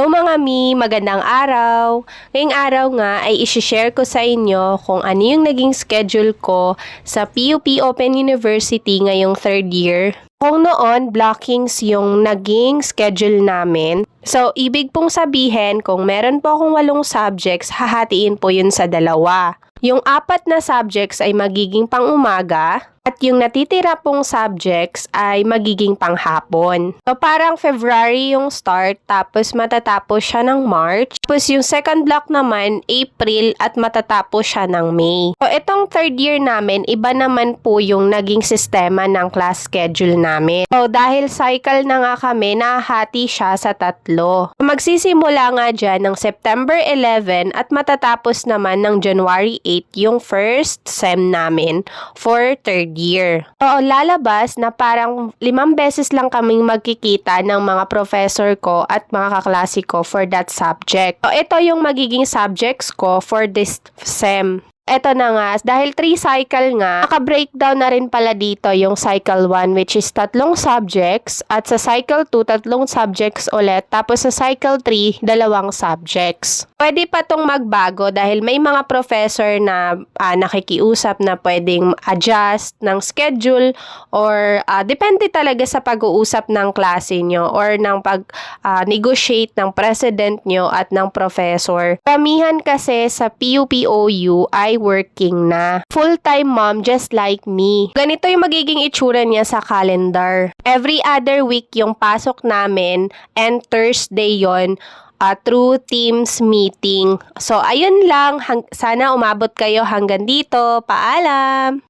Hello mga mi, magandang araw. Ngayong araw nga ay isi-share ko sa inyo kung ano yung naging schedule ko sa PUP Open University ngayong third year. Kung noon, blockings yung naging schedule namin. So, ibig pong sabihin, kung meron po akong walong subjects, hahatiin po yun sa dalawa. Yung apat na subjects ay magiging pang-umaga at yung natitira pong subjects ay magiging panghapon. So parang February yung start tapos matatapos siya ng March. Tapos yung second block naman April at matatapos siya ng May. So itong third year namin, iba naman po yung naging sistema ng class schedule namin. So dahil cycle na nga kami, nahati siya sa tatlo. Magsisimula nga dyan ng September 11 at matatapos naman ng January 8 yung first sem namin for third year. Oo, lalabas na parang limang beses lang kaming magkikita ng mga professor ko at mga kaklase ko for that subject. So, ito yung magiging subjects ko for this sem. Eto na nga, dahil 3 cycle nga, naka-breakdown na rin pala dito yung cycle 1 which is tatlong subjects at sa cycle 2, tatlong subjects ulit tapos sa cycle 3, dalawang subjects. Pwede pa tong magbago dahil may mga professor na ah, nakikiusap na pwedeng adjust ng schedule or ah, depende talaga sa pag-uusap ng klase nyo or ng pag-negotiate ng president nyo at ng professor. Kamihan kasi sa PUPOU ay working na. Full-time mom just like me. Ganito yung magiging itsura niya sa calendar. Every other week yung pasok namin and Thursday yon uh, through Teams meeting. So, ayun lang. Hang- sana umabot kayo hanggang dito. Paalam!